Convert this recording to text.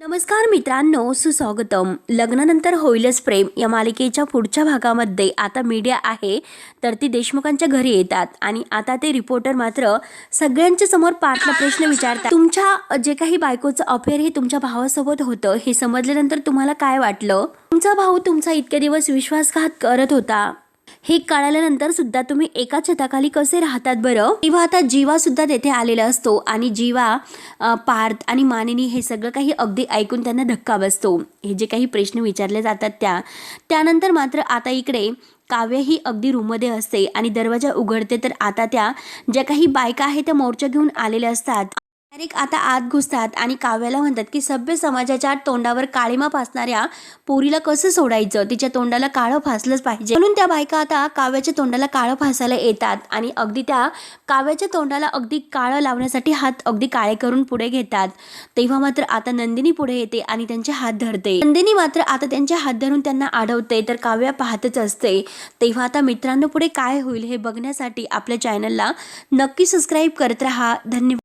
नमस्कार मित्रांनो सुस्वागतम. लग्नानंतर होईलच प्रेम या मालिकेच्या पुढच्या भागामध्ये आता मीडिया आहे तर ती देशमुखांच्या घरी येतात आणि आता ते रिपोर्टर मात्र सगळ्यांच्या समोर पाठला प्रश्न विचारतात. तुमच्या जे काही बायकोचं अफेअर हे तुमच्या भावासोबत होतं हे समजल्यानंतर तुम्हाला काय वाटलं? तुमचा भाऊ तुमचा इतके दिवस विश्वासघात करत होता. हे कळाल्यानंतर सुद्धा तुम्ही एका छताखाली कसे राहतात बरं? तेव्हा आता जीवा सुद्धा तेथे आलेला असतो आणि जीवा पार्थ आणि मानिनी हे सगळं काही अगदी ऐकून त्यांना धक्का बसतो. हे जे काही प्रश्न विचारले जातात त्या त्यानंतर मात्र आता इकडे काव्य ही अगदी रूममध्ये असते आणि दरवाजा उघडते. तर आता त्या ज्या काही बायका आहेत त्या मोर्चा घेऊन आलेल्या असतात. डायरेक्ट आता आत घुसतात आणि काव्याला म्हणतात की सभ्य समाजाच्या तोंडावर काळीमा फासणाऱ्या पोरीला कसं सोडायचं? तिच्या तोंडाला काळं फासलंच पाहिजे. म्हणून त्या बायका आता काव्याच्या तोंडाला काळं फासायला येतात आणि अगदी त्या काव्याच्या तोंडाला अगदी काळं लावण्यासाठी हात अगदी काळे करून पुढे घेतात. तेव्हा मात्र आता नंदिनी पुढे येते आणि त्यांचे हात धरते. नंदिनी मात्र आता त्यांचे हात धरून त्यांना आढवते तर काव्या पाहतच असते. तेव्हा आता मित्रांनो पुढे काय होईल हे बघण्यासाठी आपल्या चॅनलला नक्की सबस्क्राईब करत राहा. धन्यवाद.